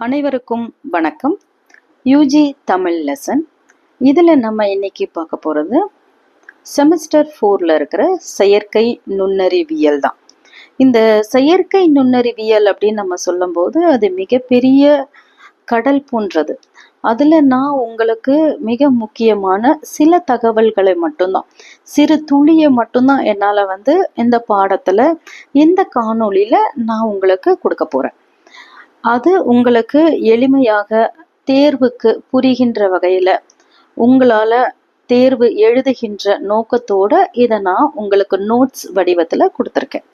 அனைவருக்கும் வணக்கம். UG Tamil lesson இதில் நம்ம இன்னைக்கு பார்க்க போகிறது செமஸ்டர் ஃபோரில் இருக்கிற செயற்கை நுண்ணறிவியல் தான். இந்த செயற்கை நுண்ணறிவியல் அப்படின்னு நம்ம சொல்லும்போது அது மிகப்பெரிய கடல் போன்றது. அதில் நான் உங்களுக்கு மிக முக்கியமான சில தகவல்களை மட்டும்தான் சிறு துளியை மட்டும்தான் என்னால் வந்து இந்த பாடத்தில் இந்த காணொளியில் நான் உங்களுக்கு கொடுக்க போகிறேன் அது உங்களுக்கு எளிமையாக தேர்வுக்கு புரிகின்ற வகையில் உங்களால் தேர்வு எழுதுகின்ற நோக்கத்தோட இதை நான் உங்களுக்கு நோட்ஸ் வடிவத்தில் கொடுத்துருக்கேன்.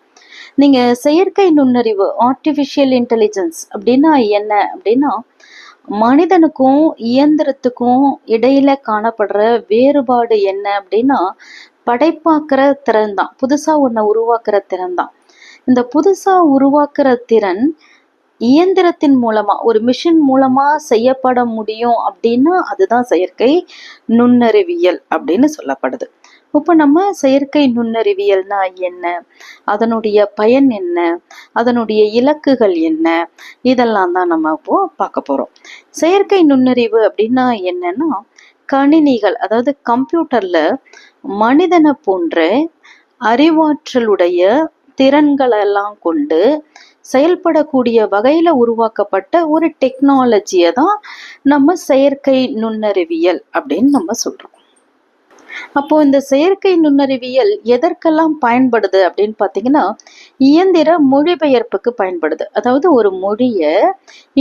நீங்கள் செயற்கை நுண்ணறிவு ஆர்டிஃபிஷியல் இன்டெலிஜென்ஸ் அப்படின்னா என்ன? அப்படின்னா மனிதனுக்கும் இயந்திரத்துக்கும் இடையில காணப்படுற வேறுபாடு என்ன அப்படின்னா படைப்பாக்குற திறன் தான். புதுசாக ஒன்றை உருவாக்குற திறன் தான். இந்த புதுசாக உருவாக்குற திறன் இயந்திரத்தின் மூலமா ஒரு மிஷின் மூலமா செய்யப்பட முடியும் அப்படின்னா அதுதான் செயற்கை நுண்ணறிவியல் அப்படின்னு சொல்லப்படுது. இப்போ நம்ம செயற்கை நுண்ணறிவியல்னா என்ன? அதனுடைய பயன் என்ன? அதனுடைய இலக்குகள் என்ன? இதெல்லாம் தான் நம்ம இப்போ பார்க்க போறோம். செயற்கை நுண்ணறிவு அப்படின்னா என்னன்னா கணினிகள் அதாவது கம்ப்யூட்டர்ல மனிதனை போன்ற அறிவாற்றலுடைய திறன்களெல்லாம் கொண்டு செயல்படக்கூடிய வகையில் உருவாக்கப்பட்ட ஒரு டெக்னாலஜியை தான் நம்ம செயற்கை நுண்ணறிவியல் அப்படின்னு நம்ம சொல்கிறோம் அப்போ இந்த செயற்கை நுண்ணறிவியல் எதற்கெல்லாம் பயன்படுது அப்படின்னு பார்த்தீங்கன்னா இயந்திர மொழிபெயர்ப்புக்கு பயன்படுது. அதாவது ஒரு மொழியை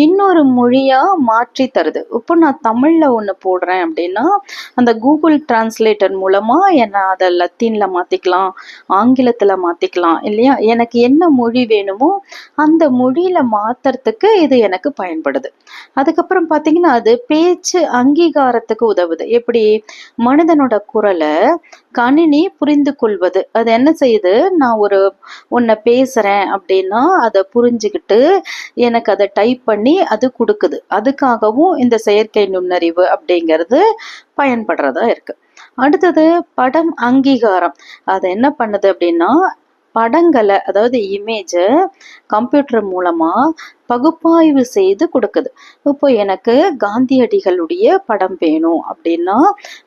இன்னொரு மொழியா மாற்றி தருது. இப்போ நான் தமிழ்ல ஒன்று போடுறேன் அப்படின்னா அந்த கூகுள் டிரான்ஸ்லேட்டர் மூலமா என்ன அதை லத்தீன்ல மாத்திக்கலாம் ஆங்கிலத்துல மாத்திக்கலாம் இல்லையா? எனக்கு என்ன மொழி வேணுமோ அந்த மொழியில மாத்துறதுக்கு இது எனக்கு பயன்படுது. அதுக்கப்புறம் பார்த்தீங்கன்னா அது பேச்சு அங்கீகாரத்துக்கு உதவுது. எப்படி? மனிதனோட குரலை கணினி புரிந்து கொள்வது. அது என்ன செய்யுது? நான் ஒரு உன்னை பேசுகிறேன் அப்படின்னா அதை புரிஞ்சுக்கிட்டு எனக்கு அதை டைப் பண்ணி அது கொடுக்குது. அதுக்காகவும் இந்த செயற்கை நுண்ணறிவு அப்படிங்கிறது பயன்படுறதா இருக்கு. அடுத்தது படம் அங்கீகாரம். அது என்ன பண்ணுது அப்படின்னா படங்களை அதாவது இமேஜை கம்ப்யூட்டர் மூலமா பகுப்பாய்வு செய்து கொடுக்குது. இப்போ எனக்கு காந்தியடிகளுடைய படம் வேணும் அப்படின்னா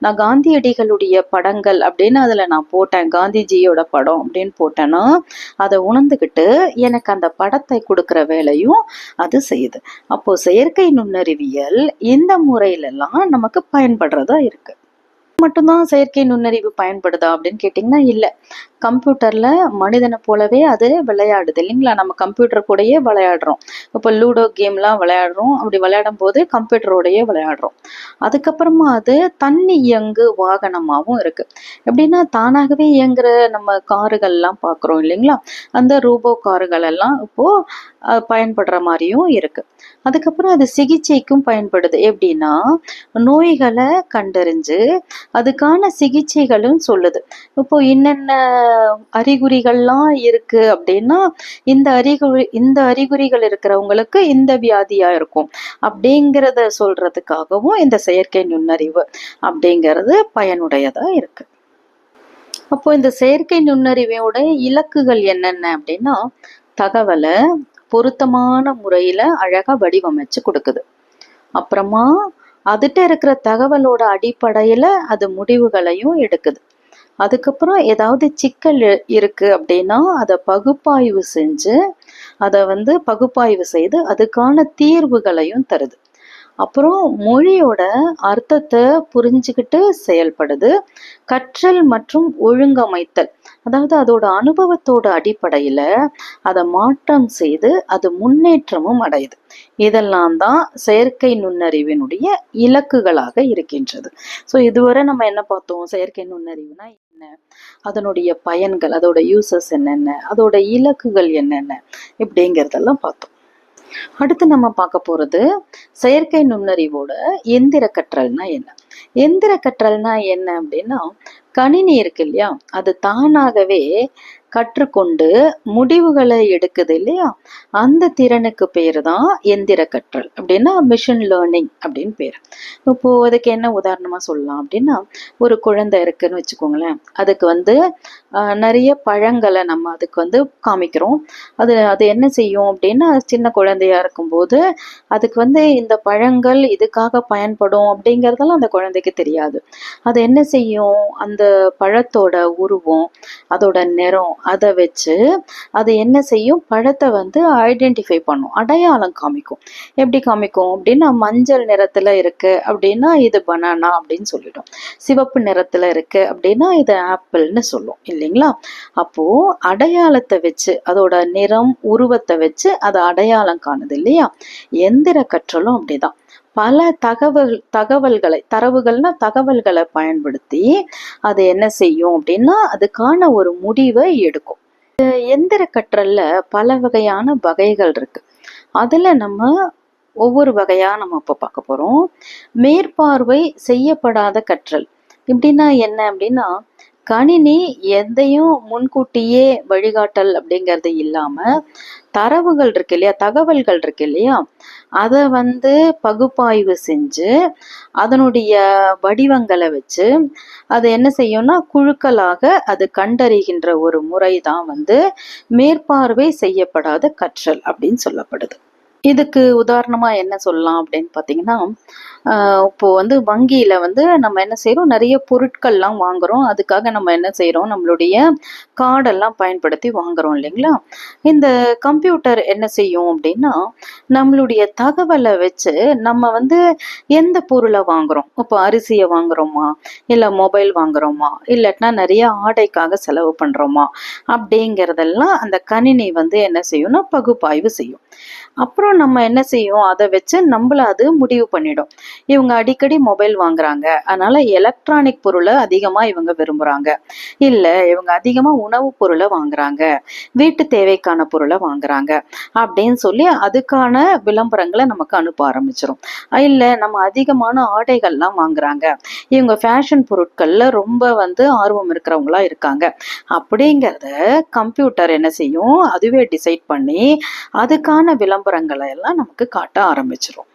நான் காந்தியடிகளுடைய படங்கள் அப்படின்னு அதில் நான் போட்டேன் காந்திஜியோட படம் அப்படின்னு போட்டேன்னா அதை உணர்ந்துக்கிட்டு எனக்கு அந்த படத்தை கொடுக்குற வேலையும் அது செய்யுது. அப்போ செயற்கை நுண்ணறிவியல் இந்த முறையிலெல்லாம் நமக்கு பயன்படுறதா இருக்கு. மட்டும்தான் செயற்கை நுண்ணறிவு பயன்படுதா அப்படின்னு கேட்டிங்கன்னா இல்லை. கம்ப்யூட்டரில் மனிதனை போலவே அது விளையாடுது. இல்லைங்களா? நம்ம கம்ப்யூட்டர் கூடயே விளையாடுறோம். இப்போ லூடோ கேம்லாம் விளையாடுறோம். அப்படி விளையாடும் போது கம்ப்யூட்டரோடையே விளையாடுறோம். அதுக்கப்புறமா அது தண்ணி இயங்கு வாகனமாகவும் இருக்குது எப்படின்னா தானாகவே இயங்குற நம்ம காருகள்லாம் பார்க்குறோம் இல்லைங்களா? அந்த ரூபோ காருகள் எல்லாம் இப்போது பயன்படுற மாதிரியும் இருக்குது அதுக்கப்புறம் அது சிகிச்சைக்கும் பயன்படுது. எப்படின்னா நோய்களை கண்டறிஞ்சு அதுக்கான சிகிச்சைகளும் சொல்லுது. இப்போ என்னென்ன அறிகுறிகள்லாம் இருக்கு அப்படின்னா இந்த அறிகுறி இந்த அறிகுறிகள் இருக்கிறவங்களுக்கு இந்த வியாதியா இருக்கும். அப்படிங்கிறத சொல்றதுக்காகவும் இந்த செயற்கை நுண்ணறிவு அப்படிங்கிறது பயனுடையதா இருக்கு. அப்போ இந்த செயற்கை நுண்ணறிவோட இலக்குகள் என்னென்ன அப்படின்னா தகவலை பொருத்தமான முறையில அழகா வடிவமைச்சு கொடுக்குது. அப்புறமா அதுகிட்ட இருக்கிற தகவலோட அடிப்படையில அது முடிவுகளையும் எடுக்குது. அதுக்கப்புறம் ஏதாவது சிக்கல் இருக்கு அப்படின்னா அதை பகுப்பாய்வு செஞ்சு அதை வந்து பகுப்பாய்வு செய்து அதுக்கான தீர்வுகளையும் தருது. அப்புறம் மொழியோட அர்த்தத்தை புரிஞ்சுக்கிட்டு செயல்படுது. கற்றல் மற்றும் ஒழுங்கமைத்தல். அதாவது அதோட அனுபவத்தோட அடிப்படையில் அதை மாற்றம் செய்து அது முன்னேற்றமும் அடையுது. இதெல்லாம் தான் செயற்கை நுண்ணறிவினுடைய இலக்குகளாக இருக்கின்றது. ஸோ இதுவரை நம்ம என்ன பார்த்தோம்? செயற்கை நுண்ணறிவுனா என்ன? அதனுடைய பயன்கள் அதோட யூசஸ் என்னென்ன? அதோட இலக்குகள் என்னென்ன? இப்படிங்கிறதெல்லாம் பார்த்தோம். அடுத்து நம்ம பார்க்க போறது செயற்கை நுண்ணறிவோட எந்திர கற்றல்னா என்ன? எந்திர கற்றல்னா என்ன அப்படின்னா கணினி இருக்கு இல்லையா? அது தானாகவே கற்றுக்கொண்டு முடிவுகளை எடுக்குது இல்லையா? அந்த திறனுக்கு பேர் தான் எந்திர கற்றல். அப்படின்னா மிஷின் லேர்னிங் அப்படின்னு பேர். இப்போ அதுக்கு என்ன உதாரணமா சொல்லலாம் அப்படின்னா ஒரு குழந்தை இருக்குன்னு வச்சுக்கோங்களேன். அதுக்கு வந்து நிறைய பழங்களை நம்ம அதுக்கு வந்து காமிக்கிறோம். அது அது என்ன செய்யும் அப்படின்னா சின்ன குழந்தையா இருக்கும்போது அதுக்கு வந்து இந்த பழங்கள் இதுக்காக பயன்படும் அப்படிங்கிறதெல்லாம் அந்த குழந்தைக்கு தெரியாது. அது என்ன செய்யும்? அந்த பழத்தோட உருவம் அதோட நிறம் அதை வச்சு அது என்ன செய்யும்? பழத்தை வந்து ஐடென்டிஃபை பண்ணும். அடையாளம் காமிக்கும். எப்படி காமிக்கும்? அப்படின்னா மஞ்சள் நிறத்துல இருக்கு அப்படின்னா இது பனானா அப்படின்னு சொல்லிடும். சிவப்பு நிறத்துல இருக்கு அப்படின்னா இது ஆப்பிள்னு சொல்லும். இல்லைங்களா? அப்போ அடையாளத்தை வச்சு அதோட நிறம் உருவத்தை வச்சு அதை அடையாளம் காணுது இல்லையா? எந்திர கற்றலும் அப்படிதான். பல தகவல் தகவல்களை தரவுகள்னா தகவல்களை பயன்படுத்தி அது என்ன செய்யும் அப்படின்னா அதுக்கான ஒரு முடிவை எடுக்கும். எந்திர கற்றல்ல பல வகையான வகைகள் இருக்கு. அதுல நம்ம ஒவ்வொரு வகையா நம்ம இப்ப பார்க்க போறோம். மேற்பார்வை செய்யப்படாத கற்றல். இப்படின்னா என்ன அப்படின்னா கணினி எதையும் முன்கூட்டியே வழிகாட்டல் அப்படிங்கிறது இல்லாம தரவுகள் இருக்கு இல்லையா? தகவல்கள் இருக்கு இல்லையா? அதை வந்து பகுப்பாய்வு செஞ்சு அதனுடைய வடிவங்களை வச்சு அது என்ன செய்யும்னா குழுக்களாக அது கண்டறிகின்ற ஒரு முறை தான் வந்து மேற்பார்வை செய்யப்படாத கற்றல் அப்படின்னு சொல்லப்படுது. இதுக்கு உதாரணமா என்ன சொல்லலாம் அப்படின்னு பார்த்தீங்கன்னா ஆஹ் இப்போ வந்து வங்கியில வந்து நம்ம என்ன செய்கிறோம் நிறைய பொருட்கள்லாம் வாங்குறோம். அதுக்காக நம்ம என்ன செய்கிறோம் நம்மளுடைய கார்டெல்லாம் பயன்படுத்தி வாங்குறோம் இல்லைங்களா? இந்த கம்ப்யூட்டர் என்ன செய்யும் அப்படின்னா நம்மளுடைய தகவலை வச்சு நம்ம வந்து எந்த பொருளை வாங்குறோம்? இப்போ அரிசியை வாங்குறோமா? இல்லை மொபைல் வாங்குகிறோமா இல்லாட்டினா நிறைய ஆடைக்காக செலவு பண்றோமா? அப்படிங்கிறதெல்லாம் அந்த கணினி வந்து என்ன செய்யும்னா பகுப்பாய்வு செய்யும். அப்புறம் நம்ம என்ன செய்யும்? அதை வச்சு நம்மள அது முடிவு பண்ணிடும். இவங்க அடிக்கடி மொபைல் வாங்குறாங்க. அதனால எலக்ட்ரானிக் பொருளை அதிகமா இவங்க விரும்புறாங்க. இல்ல இவங்க அதிகமா உணவு பொருளை வாங்குறாங்க. வீட்டு தேவைக்கான பொருளை வாங்குறாங்க. அப்படின்னு சொல்லி அதுக்கான விளம்பரங்களை நமக்கு அனுப்ப ஆரம்பிச்சிரும். இல்ல நம்ம அதிகமான ஆடைகள்லாம் வாங்குறாங்க. இவங்க ஃபேஷன் பொருட்கள்ல ரொம்ப வந்து ஆர்வம் இருக்கிறவங்களா இருக்காங்க. அப்படிங்கிறத கம்ப்யூட்டர் என்ன செய்யும்? அதுவே டிசைட் பண்ணி அதுக்கான விளம்பரங்களை எல்லாம் நமக்கு காட்ட ஆரம்பிச்சிடும்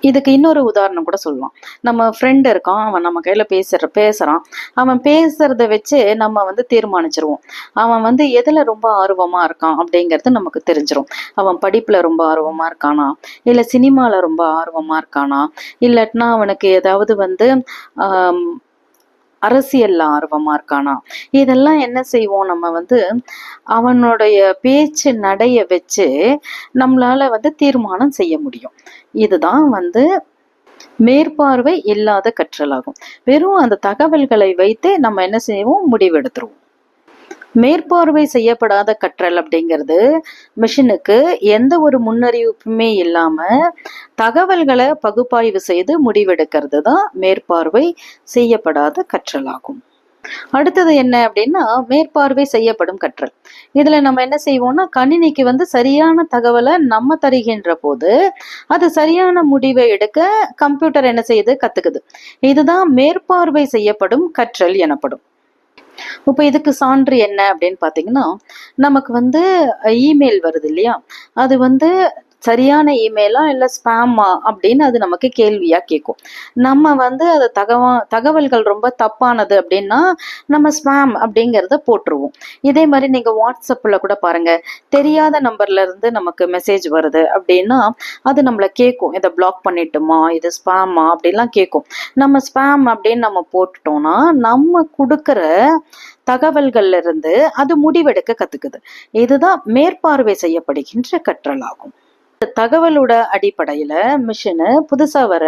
இதுக்கு இன்னொரு உதாரணம் கூட சொல்லலாம். நம்ம ஃப்ரெண்ட் இருக்கான் அவன் நம்ம கையில் பேசுற பேசுறான். அவன் பேசுறத வச்சு நம்ம வந்து தீர்மானிச்சிருவோம். அவன் வந்து எதுல ரொம்ப ஆர்வமா இருக்கான் அப்படிங்கிறது நமக்கு தெரிஞ்சிடும் அவன் படிப்புல ரொம்ப ஆர்வமா இருக்கானா? இல்ல சினிமால ரொம்ப ஆர்வமா இருக்கானா? இல்லாட்டினா அவனுக்கு ஏதாவது வந்து அரசியல்ல ஆர்வமா இருக்கானா? இதெல்லாம் என்ன செய்வோம்? நம்ம வந்து அவனுடைய பேச்சு நடைய வச்சு நம்மளால வந்து தீர்மானம் செய்ய முடியும். இதுதான் வந்து மேற்பார்வை இல்லாத கற்றலாகும். வெறும் அந்த தகவல்களை வைத்து நம்ம என்ன செய்வோம்? முடிவெடுத்துருவோம். மேற்பார்வை செய்யப்படாத கற்றல் அப்படிங்கிறது மிஷினுக்கு எந்த ஒரு முன்னறிவிப்புமே இல்லாம தகவல்களை பகுப்பாய்வு செய்து முடிவெடுக்கிறது தான் மேற்பார்வை செய்யப்படாத கற்றலாகும். அடுத்தது என்ன அப்படின்னா மேற்பார்வை செய்யப்படும் கற்றல். இதுல நம்ம என்ன செய்வோம்னா கணினிக்கு வந்து சரியான தகவலை நம்ம தருகின்ற போது அது சரியான முடிவை எடுக்க கம்ப்யூட்டர் என்ன செய்யுது? கத்துக்குது. இதுதான் மேற்பார்வை செய்யப்படும் கற்றல் எனப்படும். இப்போ இதுக்கு சான்று என்ன அப்படின்னு பார்த்தீங்கன்னா நமக்கு வந்து இமெயில் வருது இல்லையா? அது வந்து சரியான இமெயிலா இல்லை ஸ்பேமா அப்படின்னு அது நமக்கு கேள்வியா கேட்கும் நம்ம வந்து அது தகவ தகவல்கள் ரொம்ப தப்பானது அப்படின்னா நம்ம ஸ்பேம் அப்படிங்கிறத போட்டுருவோம். இதே மாதிரி நீங்க வாட்ஸ்அப்ல கூட பாருங்க. தெரியாத நம்பர்ல இருந்து நமக்கு மெசேஜ் வருது அப்படின்னா அது நம்மளை கேட்கும் இதை பிளாக் பண்ணிட்டுமா? இது ஸ்பேமா அப்படின்லாம் கேட்கும் நம்ம ஸ்பேம் அப்படின்னு நம்ம போட்டுட்டோம்னா நம்ம கொடுக்குற தகவல்கள்ல இருந்து அது முடிவெடுக்க கத்துக்குது. இதுதான் மேற்பார்வை செய்யப்படுகின்ற கற்றல் ஆகும் தகவலோட அடிப்படையில் மிஷினு புதுசாக வர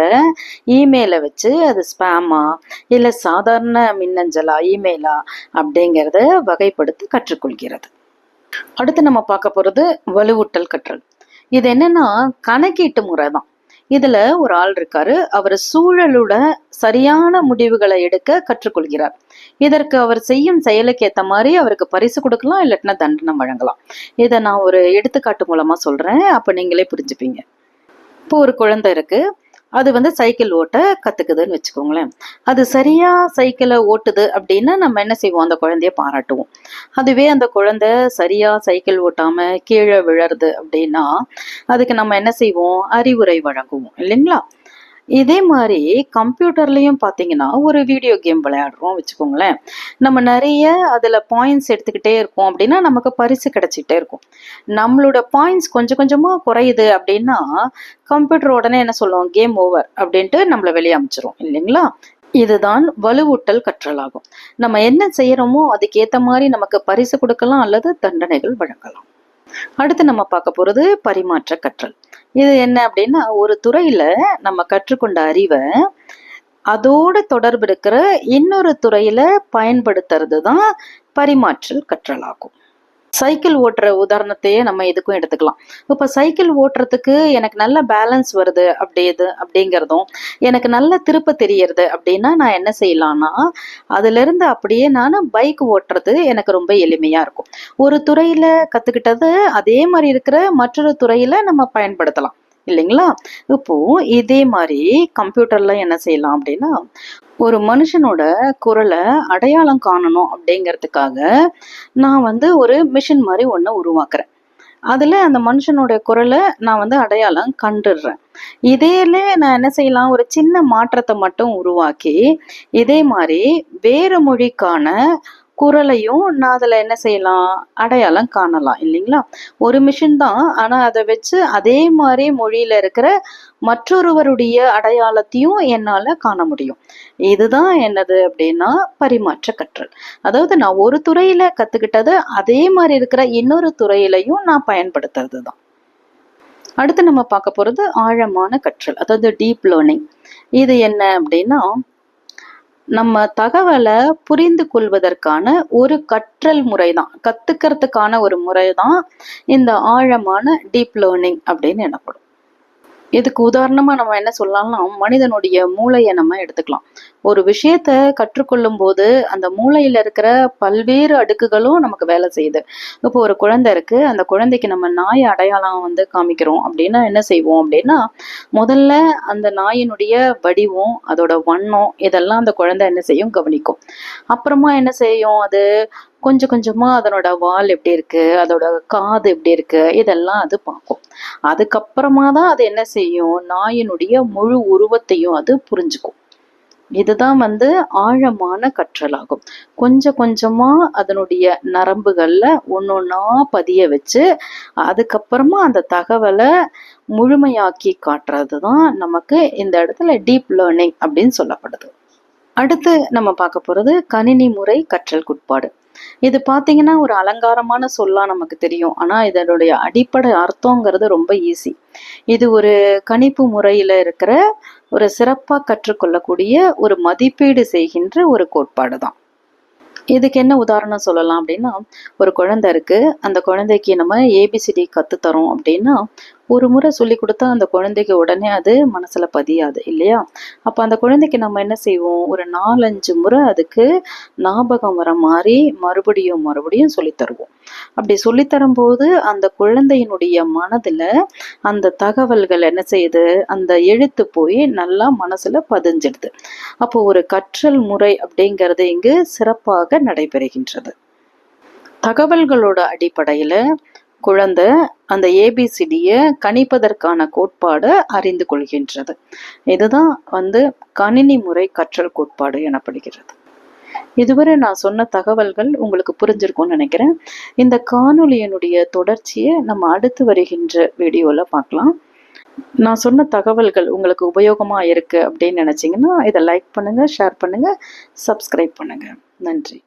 இமெயிலை வச்சு அது ஸ்பேமா இல்லை சாதாரண மின்னஞ்சலா இமெயிலா அப்படிங்கிறத வகைப்படுத்தி கற்றுக்கொள்கிறது. அடுத்து நம்ம பார்க்க போகிறது வலுவூட்டல் கற்றல். இது என்னன்னா கணக்கீட்டு முறை தான். இதுல ஒரு ஆள் இருக்காரு. அவர் சூழலோட சரியான முடிவுகளை எடுக்க கற்றுக்கொள்கிறார். இதற்கு அவர் செய்யும் செயலுக்கு ஏத்த மாதிரி அவருக்கு பரிசு கொடுக்கலாம் இல்லாட்டினா தண்டனை வழங்கலாம். இதை நான் ஒரு எடுத்துக்காட்டு மூலமா சொல்றேன். அப்ப நீங்களே புரிஞ்சுப்பீங்க. இப்போ ஒரு குழந்தை இருக்கு. அது வந்து சைக்கிள் ஓட்ட கற்றுக்குதுன்னு வச்சுக்கோங்களேன். அது சரியாக சைக்கிளை ஓட்டுது அப்படின்னா நம்ம என்ன செய்வோம்? அந்த குழந்தைய பாராட்டுவோம். அதுவே அந்த குழந்தை சரியாக சைக்கிள் ஓட்டாமல் கீழே விழருது அப்படின்னா அதுக்கு நம்ம என்ன செய்வோம்? அறிவுரை வழங்குவோம். இல்லைங்களா? இதே மாதிரி கம்ப்யூட்டர்லேயும் பார்த்தீங்கன்னா ஒரு வீடியோ கேம் விளையாடுறோம் வச்சுக்கோங்களேன். நம்ம நிறைய அதில் பாயிண்ட்ஸ் எடுத்துக்கிட்டே இருக்கோம் அப்படின்னா நமக்கு பரிசு கிடச்சிக்கிட்டே இருக்கும். நம்மளோட பாயிண்ட்ஸ் கொஞ்சம் கொஞ்சமாக குறையுது அப்படின்னா கம்ப்யூட்டர் உடனே என்ன சொல்லுவோம்? கேம் ஓவர் அப்படின்ட்டு நம்மளை வெளியே அமைச்சிரும். இல்லைங்களா? இதுதான் வலுவூட்டல் கற்றலாகும். நம்ம என்ன செய்யறோமோ அதுக்கேற்ற மாதிரி நமக்கு பரிசு கொடுக்கலாம் அல்லது தண்டனைகள் வழங்கலாம். அடுத்து நம்ம பார்க்க போறது பரிமாற்ற கற்றல். இது என்ன அப்படின்னா ஒரு துறையில நம்ம கற்றுக்கொண்ட அறிவை அதோட தொடர்பு இருக்கிற இன்னொரு துறையில பயன்படுத்துறது தான் பரிமாற்றல் கற்றலாகும். சைக்கிள் ஓட்டுற உதாரணத்தையே நம்ம இதுக்கும் எடுத்துக்கலாம். இப்போ சைக்கிள் ஓட்டுறதுக்கு எனக்கு நல்ல பேலன்ஸ் வருது அப்படியது அப்படிங்கிறதும் எனக்கு நல்ல திருப்ப தெரியறது அப்படின்னா நான் என்ன செய்யலாம்னா அதுலேருந்து அப்படியே நான் பைக் ஓட்டுறது எனக்கு ரொம்ப எளிமையாக இருக்கும். ஒரு துறையில் கற்றுக்கிட்டது அதே மாதிரி இருக்கிற மற்றொரு துறையில் நம்ம பயன்படுத்தலாம். இல்லைங்களா? இப்போ இதே மாதிரி கம்ப்யூட்டர்ல என்ன செய்யலாம் அப்படின்னா ஒரு மனுஷனோட குரலை அடையாளம் காணணும் அப்படிங்கிறதுக்காக நான் வந்து ஒரு மிஷின் மாதிரி ஒன்று உருவாக்குறேன். அதில் அந்த மனுஷனுடைய குரலை நான் வந்து அடையாளம் கண்டுடுறேன். இதேல நான் என்ன செய்யலாம்? ஒரு சின்ன மாற்றத்தை மட்டும் உருவாக்கி இதே மாதிரி வேறு மொழிக்கான குரலையும் நான் அதில் என்ன செய்யலாம்? அடையாளம் காணலாம் இல்லைங்களா? ஒரு மிஷின் தான். ஆனால் அதை வச்சு அதே மாதிரி மொழியில் இருக்கிற மற்றொருவருடைய அடையாளத்தையும் என்னால் காண முடியும். இதுதான் என்னது அப்படின்னா பரிமாற்ற கற்றல். அதாவது நான் ஒரு துறையில் கற்றுக்கிட்டது அதே மாதிரி இருக்கிற இன்னொரு துறையிலையும் நான் பயன்படுத்துறது தான் அடுத்து நம்ம பார்க்க போகிறது ஆழமான கற்றல் அதாவது டீப் லேர்னிங் இது என்ன அப்படின்னா நம்ம தகவலை புரிந்து கொள்வதற்கான ஒரு கற்றல் முறை தான் கத்துக்கிறதுக்கான ஒரு முறை தான் இந்த ஆழமான டீப் லேர்னிங் அப்படின்னு எனப்படும். இதுக்கு உதாரணமா நம்ம என்ன சொல்லலாம்னா மனிதனுடைய மூளையை நம்ம எடுத்துக்கலாம். ஒரு விஷயத்த கற்றுக்கொள்ளும் போது அந்த மூளையில இருக்கிற பல்வேறு அடுக்குகளும் நமக்கு வேலை செய்யுது. இப்போ ஒரு குழந்தை இருக்கு அந்த குழந்தைக்கு நம்ம நாய் அடையாளம் வந்து காமிக்கிறோம் அப்படின்னா என்ன செய்வோம் அப்படின்னா முதல்ல அந்த நாயினுடைய வடிவம் அதோட வண்ணம் இதெல்லாம் அந்த குழந்தை என்ன செய்யும்? கவனிக்கும். அப்புறமா என்ன செய்யும்? அது கொஞ்சம் கொஞ்சமா அதனோட வால் எப்படி இருக்கு அதோட காது எப்படி இருக்கு இதெல்லாம் அது பார்க்கும். அதுக்கப்புறமா தான் அது என்ன செய்யும்? நாயினுடைய முழு உருவத்தையும் அது புரிஞ்சுக்கும். இதுதான் வந்து ஆழமான கற்றலாகும். கொஞ்சம் கொஞ்சமா அதனுடைய நரம்புகள்ல ஒன்னொன்னா பதிய வச்சு அதுக்கப்புறமா அந்த தகவலை முழுமையாக்கி காட்டுறது தான் நமக்கு இந்த இடத்துல டீப் லேர்னிங் அப்படின்னு சொல்லப்படுது. அடுத்து நம்ம பார்க்க போறது கணினி முறை கற்றல் குட்பாடு. இது பார்த்தீங்கன்னா ஒரு அலங்காரமான சொல்லா நமக்கு தெரியும். ஆனால் இதனுடைய அடிப்படை அர்த்தங்கிறது ரொம்ப ஈஸி இது ஒரு கணிப்பு முறையில் இருக்கிற ஒரு சிறப்பாக கற்றுக்கொள்ளக்கூடிய ஒரு மதிப்பீடு செய்கின்ற ஒரு கோட்பாடு தான். இதுக்கு என்ன உதாரணம் சொல்லலாம் அப்படின்னா ஒரு குழந்தை இருக்கு. அந்த குழந்தைக்கு நம்ம ஏபிசிடி கற்றுத்தரோம் அப்படின்னா ஒரு முறை சொல்லி கொடுத்தா அந்த குழந்தைக்கு உடனே அது மனசுல பதியாது இல்லையா? அப்போ அந்த குழந்தைக்கு நம்ம என்ன செய்வோம்? ஒரு நாலஞ்சு முறை அதுக்கு ஞாபகம் வர மாதிரி மறுபடியும் மறுபடியும் சொல்லி தருவோம். அப்படி சொல்லி தரும்போது அந்த குழந்தையினுடைய மனதுல அந்த தகவல்கள் என்ன செய்யுது? அந்த எழுத்து போய் நல்லா மனசுல பதிஞ்சிடுது. அப்போ ஒரு கற்றல் முறை அப்படிங்கிறது இங்கு சிறப்பாக நடைபெறுகின்றது. தகவல்களோட அடிப்படையில குழந்தை அந்த ஏபிசிடியை கணிப்பதற்கான கோட்பாடு அறிந்து கொள்கின்றது. இதுதான் வந்து கணினி முறை கற்றல் கோட்பாடு எனப்படுகிறது. இதுவரை நான் சொன்ன தகவல்கள் உங்களுக்கு புரிஞ்சிருக்கும்னு நினைக்கிறேன். இந்த காணொலியினுடைய தொடர்ச்சியை நம்ம அடுத்து வருகின்ற வீடியோவில் பார்க்கலாம். நான் சொன்ன தகவல்கள் உங்களுக்கு உபயோகமாக இருக்குது அப்படின்னு நினச்சிங்கன்னா இதை லைக் பண்ணுங்கள் ஷேர் பண்ணுங்கள் சப்ஸ்கிரைப் பண்ணுங்கள் நன்றி.